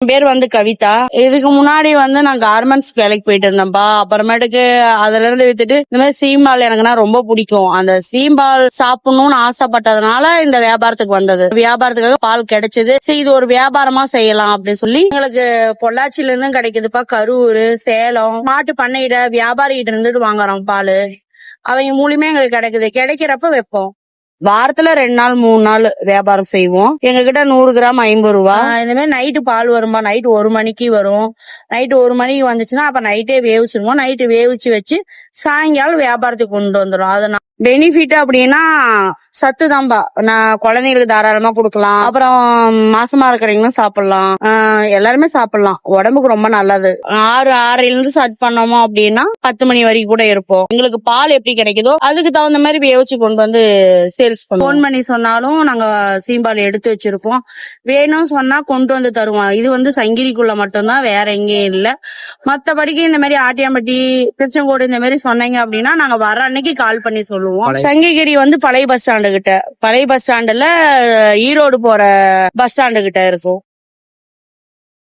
என் பேர் வந்து கவிதா. இதுக்கு முன்னாடி வந்து நான் கார்மெண்ட்ஸ் வேலைக்கு போயிட்டு இருந்தேன்ப்பா அப்புறமேட்டுக்கு அதுல இருந்து வித்துட்டு இந்த மாதிரி சீம்பால் எனக்குன்னா ரொம்ப பிடிக்கும். அந்த சீம்பால் சாப்பிடணும்னு ஆசைப்பட்டதுனால இந்த வியாபாரத்துக்கு வந்தது. வியாபாரத்துக்காக பால் கிடைச்சது. சரி இது ஒரு வியாபாரமா செய்யலாம் அப்படின்னு சொல்லி எங்களுக்கு பொள்ளாச்சியில இருந்தும் கிடைக்குதுப்பா. கரூர் சேலம் மாட்டு பண்ணையிட வியாபாரிகிட்ட இருந்துட்டு வாங்குறோம் பால். அவங்க மூலியமே எங்களுக்கு கிடைக்குது. கிடைக்கிறப்ப வைப்போம். வாரத்துல ரெண்டு நாள் மூணு நாள் வியாபாரம் செய்வோம். எங்க கிட்ட நூறு கிராம் ஐம்பது ரூபா. இந்த மாதிரி நைட்டு பால் வரும்பா. நைட்டு ஒரு மணிக்கு வரும். நைட்டு ஒரு மணிக்கு வந்துச்சுன்னா அப்ப நைட்டே வேவிச்சிருவோம் நைட்டு வேவிச்சு வச்சு சாயங்காலம் வியாபாரத்துக்கு கொண்டு வந்துடும் அது பெனிஃபிட் அப்படின்னா சத்து தான்பா. நான் குழந்தைங்களுக்கு தாராளமா கொடுக்கலாம். அப்புறம் மாசமா இருக்கிறவங்களும் சாப்பிடலாம். எல்லாருமே சாப்பிடலாம். உடம்புக்கு ரொம்ப நல்லது. ஆறு ஆறையில இருந்து ஸ்டார்ட் பண்ணோமோ அப்படின்னா பத்து மணி வரைக்கும் கூட இருப்போம். எங்களுக்கு பால் எப்படி கிடைக்குதோ அதுக்கு தகுந்த மாதிரி வேவிச்சு கொண்டு வந்து சேல்ஸ் ஃபோன் பண்ணி சொன்னாலும் நாங்க சீம்பால் எடுத்து வச்சிருப்போம். வேணும் சொன்னா கொண்டு வந்து தருவோம் இது வந்து சங்கிரிக்குள்ள மட்டும்தான் வேற எங்கேயும் இல்ல. மத்தபடிக்கு இந்த மாதிரி ஆட்டியாம்பட்டி திருச்செங்கோடு இந்த மாதிரி சொன்னீங்க அப்படின்னா நாங்க வர அன்னைக்கு கால் பண்ணி சொல்லுவோம். சங்கிகிரி வந்து பழைய பஸ் ஸ்டாண்டு கிட்ட. பழைய பஸ் ஸ்டாண்டுல ஈரோடு போற பஸ் ஸ்டாண்டு கிட்ட இருக்கும்.